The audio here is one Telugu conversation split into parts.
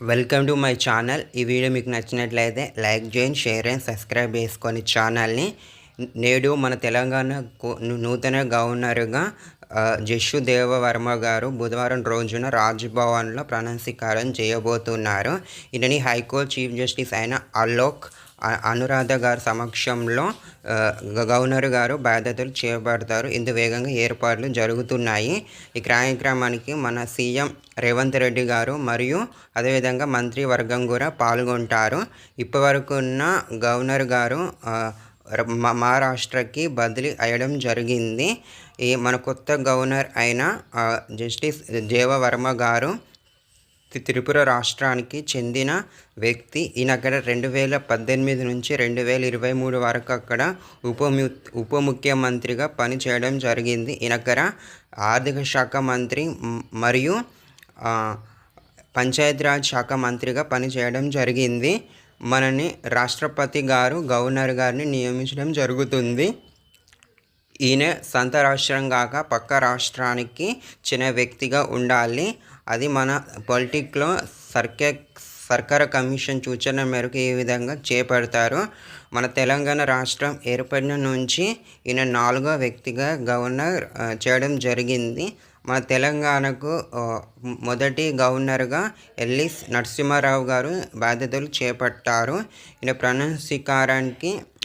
Welcome to my channel. ఈ వీడియో మీకు నచ్చినట్లయితే లైక్ చేయండి షేర్ అండ్ సబ్స్క్రైబ్ చేసుకొని ఛానల్ని. నేడు మన తెలంగాణకు నూతన గవర్నర్గా ఆ, జస్సు దేవవర్మ గారు బుధవారం రోజున రాజ్భవన్లో ప్రమాణస్వీకారం చేయబోతున్నారు. ఈయనని హైకోర్టు చీఫ్ జస్టిస్ అయిన అలోక్ అనురాధ గారి సమక్షంలో గవర్నర్ గారు బాధ్యతలు చేపడతారు. ఇందు వేగంగా ఏర్పాట్లు జరుగుతున్నాయి. ఈ కార్యక్రమానికి మన సీఎం రేవంత్ రెడ్డి గారు మరియు అదేవిధంగా మంత్రివర్గం కూడా పాల్గొంటారు. ఇప్పటివరకు ఉన్న గవర్నర్ గారు మహారాష్ట్రకి బదిలీ అయ్యడం జరిగింది. ఈ మన కొత్త గవర్నర్ అయిన జస్టిస్ దేవవర్మ గారు త్రిపుర రాష్ట్రానికి చెందిన వ్యక్తి. ఈయన అక్కడ రెండు వేల పద్దెనిమిది నుంచి రెండు వేల ఇరవై మూడు వరకు అక్కడ ఉప ఉప ముఖ్యమంత్రిగా పనిచేయడం జరిగింది. ఈయన అక్కడ ఆర్థిక శాఖ మంత్రి మరియు పంచాయతీరాజ్ శాఖ మంత్రిగా పనిచేయడం జరిగింది. మనని రాష్ట్రపతి గారు గవర్నర్ గారిని నియమించడం జరుగుతుంది. ఈయన సొంత రాష్ట్రం కాక పక్క రాష్ట్రానికి చిన్న వ్యక్తిగా ఉండాలి. అది మన పొలిటిక్లో సర్కే సర్కార కమిషన్ సూచన మేరకు ఈ విధంగా చేపడతారు? మన తెలంగాణ రాష్ట్రం ఏర్పడిన నుంచి ఈయన నాలుగో వ్యక్తిగా గవర్నర్ చేయడం జరిగింది. మన తెలంగాణకు మొదటి గవర్నర్గా ఎల్లిస్ నరసింహారావు గారు బాధ్యతలు చేపట్టారు. ఈయన ప్రమాణ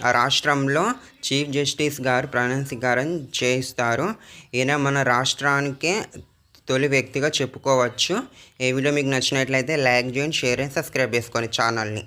ఆ రాష్ట్రంలో చీఫ్ జస్టిస్ గారు ప్రమాణ చేయిస్తారు. ఈయన మన రాష్ట్రానికే తొలి వ్యక్తిగా చెప్పుకోవచ్చు. ఈ వీడియో మీకు నచ్చినట్లయితే లైక్ చేయండి షేర్ అండ్ సబ్స్క్రైబ్ చేసుకోండి ఛానల్ని.